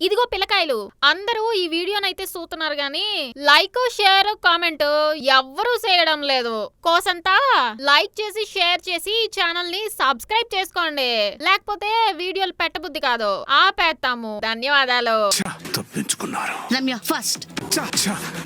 ఇదిగో పిల్లకాయలు అందరూ ఈ వీడియోనైతే చూస్తున్నారు గాని లైక్ షేర్ కామెంట్ ఎవ్వరూ చేయడం లేదు. కోసంతా లైక్ చేసి షేర్ చేసి ఈ ఛానల్ని సబ్స్క్రైబ్ చేసుకోండి. లేకపోతే వీడియోలు పెట్టబుద్ధి కాదు. ఆపేస్తాము ధన్యవాదాలు. తప్పించుకున్నారు. రమ్య ఫస్ట్.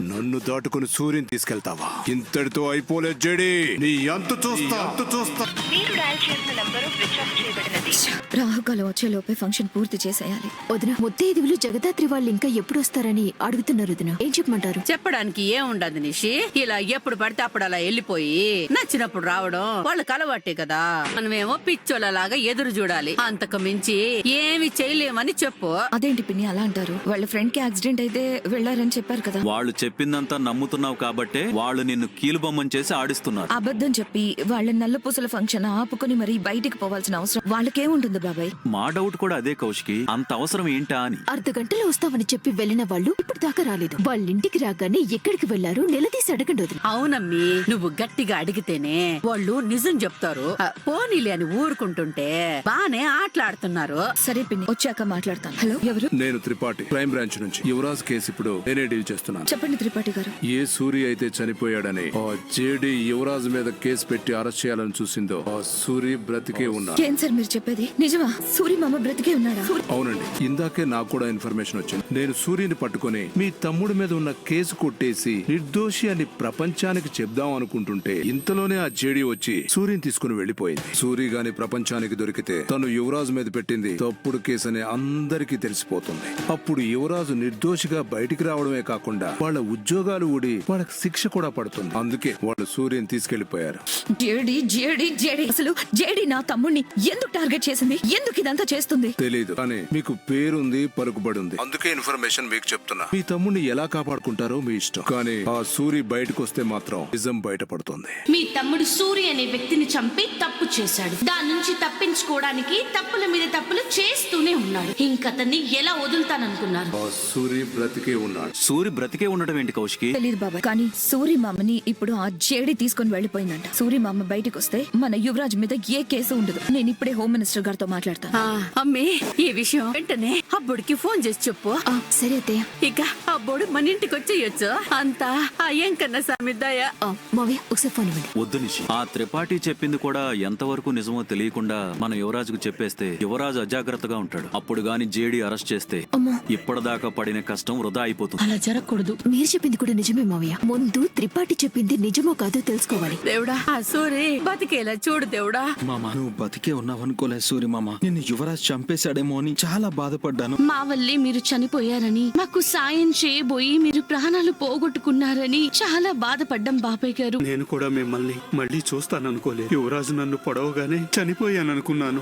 నన్ను దాటుకుని సూర్యుని తీసుకెళ్తావా? ఇంతటితో అయిపోలే జడి. నీ అంతు చూస్తా. అంతు చూస్తా. మీరు డయల్ చేసిన నంబరు స్విచ్ ఆఫ్ చేయబడినది. రాహుకాలం వచ్చేలోపే ఫంక్షన్ పూర్తి చేసేయాలి. వదిన ముత్తైదువులు జగదాత్రి వాళ్ళు ఇంకా ఎప్పుడు వస్తారని అడుగుతున్నారు వదిన. ఏం చెప్పమంటారు? చెప్పడానికి ఏం ఉండదు నిషి. ఇలా ఎప్పుడు పడితే అప్పుడు అలా వెళ్ళిపోయి నచ్చినప్పుడు రావడం వాళ్ళకి అలవాటే కదా. మనమేమో పిచ్చోళ్ళలాగా ఎదురు చూడాలి. అంతకు మించి ఏమి చేయలేమని చెప్పు. అదేంటి పిన్ని అలా అంటారు? వాళ్ళ ఫ్రెండ్కి యాక్సిడెంట్ అయితే వెళ్ళారని చెప్పారు కదా. వాళ్ళు చెప్పిందంతా నమ్ముతున్నావు కాబట్టే వాళ్ళు నిన్ను కీలుబొమ్మని చేసి ఆడిస్తున్నారు. అబద్ధం చెప్పి వాళ్ళ నల్లపూసల ఫంక్షన్ ఆపుకొని మరి బయటికి పోవాల్సిన అవసరం వాళ్ళకేముంటుంది బాబాయ్? మా డౌట్ కూడా అదే కౌశికి. అంత అవసరం ఏంటా అని. అర్ధ గంటలో వస్తామని చెప్పి వెళ్ళిన వాళ్ళు ఇప్పుడు దాకా రాలేదు. వాళ్ళ ఇంటికి రాగానే ఎక్కడికి వెళ్ళారు నిలదీసి అడగండి వదిన. అవునమ్మి నువ్వు గట్టిగా అడిగితేనే వాళ్ళు నిజం చెప్తారు. ఆ, పోనీలే అని ఊరుకుంటుంటే బానే ఆటలాడుతున్నారు. సరే పిన్ని వచ్చాక మాట్లాడతాను. హలో? ఎవరు? నేను త్రిపాఠి క్రైమ్ బ్రాంచ్ నుంచి. యువరాజ్ కేసు ఇప్పుడు నేనే డీల్ చేస్తున్నాను. చెప్పండి త్రిపాఠి గారు. ఏ సూరి అయితే చనిపోయాడని ఆ జేడి యువరాజ్ మీద కేసు పెట్టి అరెస్ట్ చేయాలని చూసిందో ఆ సూరి బ్రతికే ఉన్నా ఏం సార్ మీరు చెప్పేది? నిజమా? సూరి మామ బ్రతికే ఉన్నాడా? అవునండి. ఇందాకే నాకు కూడా ఇన్ఫర్మేషన్ వచ్చింది. నేను సూర్యుని పట్టుకొని మీ తమ్ముడి మీద ఉన్న కేసు కొట్టేసి నిర్దోషి అని ప్రపంచానికి చెప్దాం అనుకుంటుంటే ఇంతలోనే ఆ జేడి వచ్చి సూర్యుని తీసుకుని వెళ్ళిపోయింది సూరి గాని ప్రపంచానికి దొరికితే తను యువరాజు మీద పెట్టింది. తప్పుడు కేసు అని అందరికీ తెలిసిపోతుంది. అప్పుడు యువరాజు నిర్దోషిగా బయటికి రావడమే కాకుండా వాళ్ళ ఉద్యోగాలు ఊడి వాళ్ళకి శిక్ష కూడా పడుతుంది. అందుకే వాళ్ళు సూర్యుని తీసుకెళ్ళిపోయారు జేడి జేడి జేడి. అసలు జేడి నా తమ్ముడిని ఎందుకు టార్గెట్ చేసింది? ఎందుకు ఇదంతా చేస్తుంది? తెలీదు. కానీ మీకు పేరుంది పలుకుబడి ఉంది అందుకే ఇన్ఫర్మేషన్ మీకు చెప్తున్నా. మీ తమ్ముడిని ఎలా కాపాడుకుంటారో మీ ఇష్టం. కానీ ఆ సూరి బయటకు వస్తే మాత్రం నిజం బయటపడుతుంది. మీ తమ్ముడు సూరి అనే వ్యక్తిని చంపి తప్పు చేశాడు. దాని నుంచి తప్పించుకోవడానికి తప్పుల మీద తప్పులు చేస్తూనే ఉన్నాడు. ఇంకతన్ని ఎలా వదులుతాననుకున్నారు? ఆ సూరి బ్రతికే ఉన్నాడు. సూరి బ్రతికే ఉండడం ఏంటి కౌశికి? తెలియదు బాబాయ్. కానీ సూరి మామని ఇప్పుడు ఆ జేడి తీసుకొని వెళ్ళిపోయిందంట. సూరి మామ బయటకు వస్తే మన యువరాజ్ మీద ఏ కేసు ఉండదు. నేను ఇప్పుడే హోమ్ మినిస్టర్ గారితో మాట్లాడతాను. ఆ, అమ్మి ఈ విషయం వెంటనే అబ్బుడికి ఫోన్ చేసి చెప్పు. ఆ, సరే అత్తయ్య. ఇక అబ్బోడు మన ఇంటికి వచ్చేయచ్చు. అంతా ఆ ఎంకన్న సామిద్దయ ఆ, మావయ్య ఒకసారి ఫోన్ ఇవ్వండి. వద్దు నిషి. ఆ త్రిపాఠి చెప్పింది కూడా ఎంతవరకు నిజమో తెలియకుండా మన యువరాజుకు చెప్పేస్తే యువరాజు అజాగ్రత్తగా ఉంటాడు. అప్పుడు గాని జేడి అరెస్ట్ చేస్తే అమ్మో. ఇప్పటిదాకా పడిన కష్టం వృధా అయిపోతుంది. అలా జరగకూడదు. మీరు చెప్పింది కూడా నిజమే మావయ్య. ముందు త్రిపాఠి చెప్పింది నిజమో కాదో తెలుసుకోవాలి. దేవుడా ఆ సూరి బతికేలా చూడు దేవుడా. మామ నువ్వు బతికే ఉన్నావనుకోలే సూరి మామ. నిన్ను యువరాజ్ చంపేశాడేమో అని చాలా బాధపడ్డాను. మా వల్లే మీరు చనిపోయారని మాకు సాయం చేయబోయి మీరు ప్రాణాలు పోగొట్టుకున్నారని చాలా బాధపడ్డం బాబాయ్ గారు. నేను కూడా మిమ్మల్ని మళ్ళీ చూస్తాననుకోలేదు. యువరాజు నన్ను పొడవగానే చనిపోయాననుకున్నాను.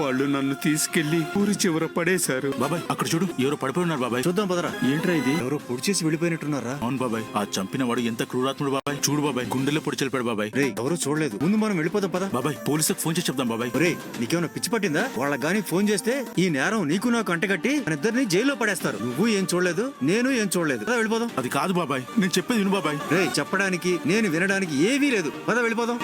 వాళ్ళు నన్ను తీసుకెళ్ళి ఊరి చివర పడేశారు. బాబాయ్ అక్కడ చూడు ఎవరో పడిపోయి ఉన్నారు బాబాయ్. చూద్దాం పదరా. ఏంట్రా ఇది? ఎవరో పొడి చేసి వెళ్ళిపోయినట్టున్నారా? అవును బాబాయ్ ఆ చంపిన వాడు ఎంత క్రూరాత్ముడు బాబాయ్. చూడు బాబాయ్ గుండెల్లో పొడి చెల్పాడు బాబాయ్. రే ఎవరు చూడలేదు. ముందు మనం వెళ్ళిపోదాం పదా. బాబాయ్ పోలీసులకు ఫోన్ చేసి చెప్దాం బాబాయ్. రే నీకేమైనా పిచ్చి పట్టిందా? వాళ్ళకి గానీ ఫోన్ చేస్తే ఈ నేరం నీకు నాకు అంటగట్టి మన ఇద్దరిని జైల్లో పడేస్తారు. నువ్వు ఏం చూడలేదు నేను ఏం చూడలేదు. పద వెళ్ళిపోదాం. అది కాదు బాబాయ్ నేను చెప్పేది విను బాబాయ్. రే చెప్పడానికి నేను వినడానికి ఏమీ లేదు. పద వెళ్ళిపోదాం.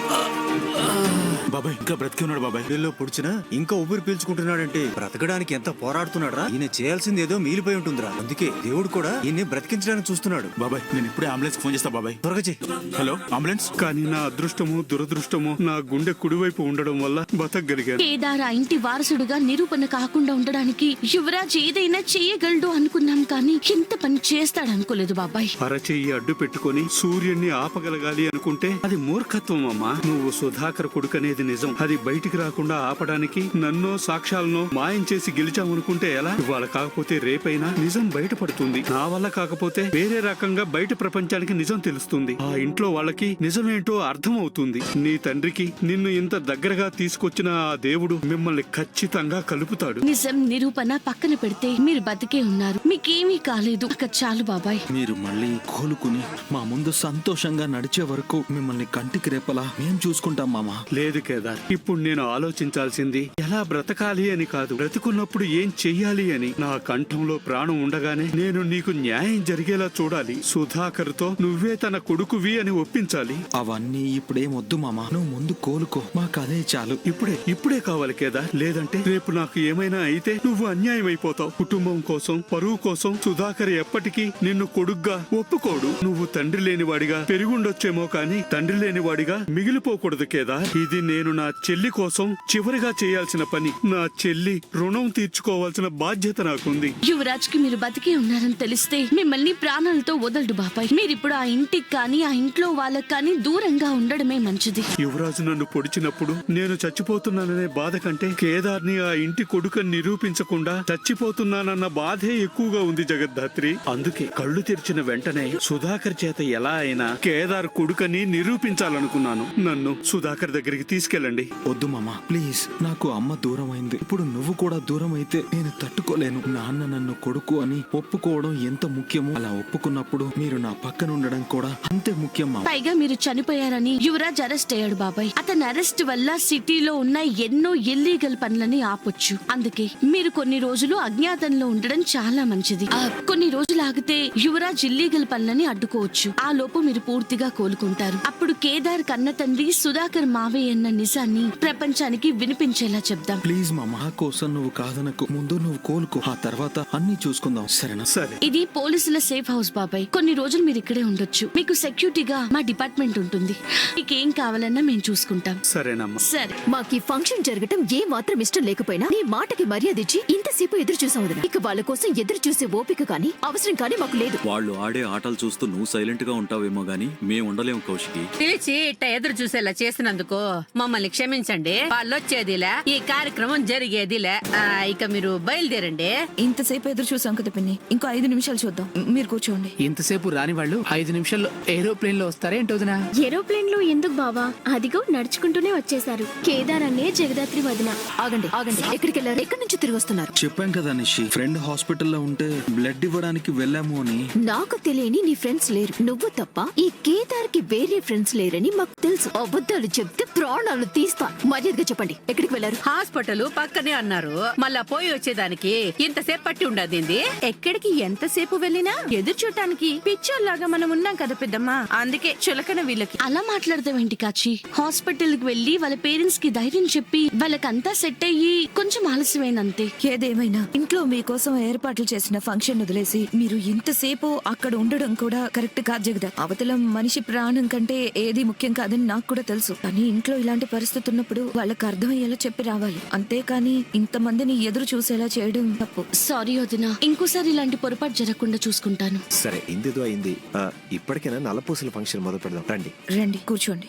బాబాయ్ ఇంకా బ్రతికి ఉన్నాడు బాబాయ్. వీళ్ళు పుడిచినా ఇంకా ఊపిరి పీల్చుకుంటున్నాడంటే బ్రతకడానికి ఎంత పోరాడుతున్నాడా ఈయన చేయాల్సింది ఏదో మిగిలిపోయి ఉంటుందిరా. అందుకే దేవుడు కూడా ఈయన్ని బ్రతికించడానికి చూస్తున్నాడు. బాబాయ్ నేను ఇప్పుడే అంబులెన్స్ ఫోన్ చేస్తా బాబాయ్. త్వరగా చెయ్యి. Hello ambulance? కానీ నా అదృష్టము దురదృష్టము నా గుండె కుడివైపు ఉండడం వల్ల బతకగలిగాను. కేదార్ ఆ ఇంటి వారసుడుగా నిరూపణ కాకుండా ఉండడానికి యువరాజ్ ఏదైనా చేయగలడు అనుకున్నాం కానీ ఇంత పని చేస్తాడనుకోలేదు బాబాయ్. అరచెయ్యి అడ్డు పెట్టుకొని సూర్యుణ్ణి ఆపగలగాలి అనుకుంటే అది మూర్ఖత్వం అమ్మా. నువ్వు సుధాకర్ కొడుకనేది నిజం. అది బయటికి రాకుండా ఆపడానికి నన్నో సాక్ష్యాలనో మాయం చేసి గెలిచామనుకుంటే ఎలా? ఇవాళ కాకపోతే రేపైనా నిజం బయటపడుతుంది. నా వల్ల కాకపోతే వేరే రకంగా బయట ప్రపంచానికి నిజం తెలుస్తుంది. ఆ ఇంట్లో వాళ్ళకి నిజమేంటో అర్థం అవుతుంది నీ తండ్రికి నిన్ను ఇంత దగ్గరగా తీసుకొచ్చిన ఆ దేవుడు మిమ్మల్ని ఖచ్చితంగా కలుపుతాడు. నిజం నిరూపణ పక్కన పెడితే మీరు బతికే ఉన్నారు. మీకేమీ కాలేదు. చాలు బాబాయ్. మీరు మళ్ళీ కోలుకుని మా ముందు సంతోషంగా నడిచే వరకు మిమ్మల్ని కంటికి రేపలా మేం చూసుకుంటాం మామ. లేదు కేదార్ ఇప్పుడు నేను ఆలోచించాల్సింది ఎలా బ్రతకాలి అని కాదు. బ్రతుకున్నప్పుడు ఏం చెయ్యాలి అని. నా కంఠంలో ప్రాణం ఉండగానే నేను నీకు న్యాయం జరిగేలా చూడాలి. సుధాకర్తో నువ్వే తన కొడుకువి అని ఒప్పించాలి. అవన్నీ ఇప్పుడేం వద్దు మామ. నువ్వు ముందు కోలుకో. మాకు అదే చాలు. ఇప్పుడే ఇప్పుడే కావాలి కేదార్ లేదంటే రేపు నాకు ఏమైనా అయితే నువ్వు అన్యాయం అయిపోతావు కుటుంబం కోసం పరువు కోసం సుధాకర్ ఎప్పటికీ నిన్ను కొడుగ్గా ఒప్పుకోడు. నువ్వు తండ్రి లేనివాడిగా పెరుగుండొచ్చేమో కానీ తండ్రి లేనివాడిగా మిగిలిపోకూడదు కేదార్. ఇది నేను నా చెల్లి కోసం చివరిగా చేయాల్సిన పని నా చెల్లి రుణం తీర్చుకోవాల్సిన బాధ్యత నాకుంది. యువరాజ్కి మీరు బతికి ఉన్నారని తెలిస్తే మిమ్మల్ని ప్రాణాలతో వదలడు బాబాయ్. మీరిప్పుడు ఆ ఇంటికి కానీ ఆ ఇంట్లో వాళ్ళకి కానీ దూరంగా ఉండడమే మంచిది. యువరాజు నన్ను పొడిచినప్పుడు నేను చచ్చిపోతున్నాననే బాధ కంటే కేదార్ని ఆ ఇంటి కొడుకని నిరూపించకుండా చచ్చిపోతున్నానన్న బాధే ఎక్కువగా ఉంది జగద్ధాత్రి. అందుకే కళ్ళు తెరిచిన వెంటనే సుధాకర్ చేత ఎలా అయినా కేదార్ కొడుకని నిరూపించాలనుకున్నాను. నన్ను సుధాకర్ దగ్గరికి తీసుకెళ్ళండి. వద్దు మామ ప్లీజ్. నాకు అమ్మ దూరం అయింది ఇప్పుడు నువ్వు కూడా దూరం అయితే నేను తట్టుకోలేను. నాన్న నన్ను కొడుకు అని ఒప్పుకోవడం ఎంత ముఖ్యమో అలా ఒప్పుకున్నప్పుడు మీరు నా పక్కన ఉండడం కూడా అంతే ముఖ్యం మామ. పైగా మీరు చనిపోయారని యువరాజ్ అరెస్ట్ అయ్యాడు బాబాయ్. అతని అరెస్ట్ వల్ల సిటీలో ఉన్న ఎన్నో ఇల్లీగల్ పనులని ఆపొచ్చు. అందుకే మీరు కొన్ని రోజులు అజ్ఞాతంలో ఉండడం చాలా మంచిది. ఆ, కొన్ని రోజులు ఆగితే యువరాజ్ ఇల్లీగల్ పనులని అడ్డుకోవచ్చు. ఆ లోపు మీరు పూర్తిగా కోలుకుంటారు. అప్పుడు కేదార్ కన్న తండ్రి సుధాకర్ మావయ్య అన్న నిజాన్ని ప్రపంచానికి వినిపించేలా చెప్దాం. ప్లీజ్ మా మా కోసం నువ్వు కాదనకు ముందు నువ్వు కోలుకో ఆ తర్వాత అన్ని చూసుకుందాం. సరేనా? సరే. ఇది పోలీసుల సేఫ్ హౌస్ బాబాయ్. కొన్ని రోజులు మీరు ఇక్కడే ఉండొచ్చు. మీకు సెక్యూరిటీగా మా డిపార్ట్మెంట్ ఉంటుంది. మీకేం కావాలన్నా మేము చూసుకుంటాం. సరేనమ్మా. సరే. మాకు ఈ ఫంక్షన్ జరగటం ఏ మాత్రం ఇష్టం లేకపోయినా నీ మాటకి మర్యాద ఇచ్చి ఇంతసేపు ఎదురు చూసాం వదినా. ఇక వాళ్ళ కోసం ఎదురు చూసే ఓపిక కానీ అవసరం కానీ మాకు లేదు. వాళ్ళు ఆడే ఆటలు చూస్తూ నువ్వు సైలెంట్గా ఉంటావేమో గానీ మేము ఉండలేము కౌశికి. పిలిచి ఇట్ట ఎదురు చూసేలా చేసినందుకు మమ్మల్ని క్షమించండి. వాళ్ళు వచ్చేదిలే ఈ కార్యక్రమం జరిగేదిలే. ఆ, ఇక మీరు బయలుదేరండి. ఇంతసేపు ఎదురు చూసాం కదా పిన్ని. ఇంకో ఐదు నిమిషాలు చూద్దాం. మీరు కూర్చోండి. ఇంతసేపు రాని వాళ్ళు ఐదు నిమిషాల్లో ఏరోప్లేన్లో వస్తారేంటో వదినా? ఏరోప్లేన్లో ఎందుకు బావా? అదిగో నడుచుకుంటూనే వచ్చేసారు కేదార్ అనే జగదాత్రి వదిన. ఆగండి ఆగండి. ఎక్కడికి వెళ్ళారు? ఎక్కడి నుంచి తిరిగి వస్తున్నారు? చెప్పాం కదా నిషి ఫ్రెండ్ హాస్పిటల్లో ఉంటే బ్లడ్ ఇవ్వడానికి వెళ్ళాము అని. నాకు తెలియని నీ ఫ్రెండ్స్ లేరు. నువ్వు తప్ప ఈ కేదార్కి వేరే ఫ్రెండ్స్ లేరని మాకు తెలుసు. అబద్ధాలు చెప్తే ప్రాణాలు తీస్తా. మర్యాదగా చెప్పండి. ఎక్కడికి వెళ్ళారు? హాస్పిటల్ పక్కనే అన్నారు. మళ్ళా పోయి వచ్చేదానికి ఇంతసేపు పట్టి ఉండదింది ఎక్కడికి ఎంతసేపు వెళ్ళినా ఎదురు చూడటానికి పిచ్చోల్లాగా మనం ఉన్నాం కదా పెద్దమ్మా. అందుకే చులకన వీళ్ళకి. అలా మాట్లాడదామేంటి కాచి? హాస్పిటల్కి వెళ్ళి వాళ్ళ పేరెంట్స్కి ధైర్యం చెప్పి వాళ్ళకంతా సెట్ అయ్యి కొంచెం ఆలస్యమైనంతే ఏదేమైనా ఇంట్లో మీకోసం ఏర్పాట్లు చేసిన ఫంక్షన్ వదిలేసి మీరు ఇంతసేపు అక్కడ ఉండడం కూడా కరెక్ట్ కాదు జగదా. అవతల మనిషి ప్రాణం కంటే ఏది ముఖ్యం కాదని నాకు కూడా తెలుసు. కానీ ఇంట్లో ఇలాంటి పరిస్థితి ఉన్నప్పుడు వాళ్ళకి అర్థమయ్యేలా చెప్పి రావాలి. అంతేకాని ఇంతమందిని ఎదురు చూసేలా చేయడం తప్పు. సారీ వదినా. ఇంకోసారి ఇలాంటి పొరపాటు జరగకుండా చూసుకుంటాను. సరే ఇందేదో అయింది. ఆ, ఇప్పటికైనా నల్లపూసల ఫంక్షన్ మొదలు పెడదాం. రండి. రండి కూర్చోండి.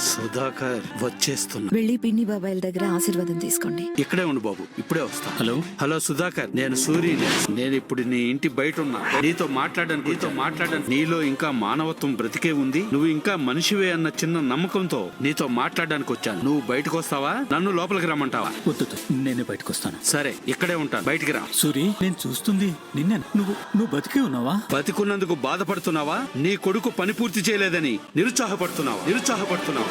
సుధాకర్ వచ్చేస్తున్నా. వెళ్ళి పిన్ని బాబాయిల దగ్గర ఆశీర్వాదం తీసుకోండి. ఇక్కడే ఉండు బాబు ఇప్పుడే వస్తా. హలో? హలో సుధాకర్. నేను సూర్యని. నేను ఇప్పుడు నీ ఇంటి బయట ఉన్నా. నీతో మాట్లాడడానికి నీతో మాట్లాడడానికి నీలో ఇంకా మానవత్వం బ్రతికే ఉంది. నువ్వు ఇంకా మనిషివే అన్న చిన్న నమ్మకంతో నీతో మాట్లాడడానికి వచ్చాను నువ్వు బయటకు వస్తావా నన్ను లోపలికి రమ్మంటావా? వద్దు నేనే బయటకు వస్తాను సరే ఇక్కడే ఉంటాను. బయటికి రా. సూరి నేను చూస్తుంది నిన్న. నువ్వు నువ్వు బతికే ఉన్నావా? బతికున్నందుకు బాధపడుతున్నావా? నీ కొడుకు పని పూర్తి చేయలేదని నిరుత్సాహపడుతున్నావా? నిరుత్సాహపడుతున్నావా?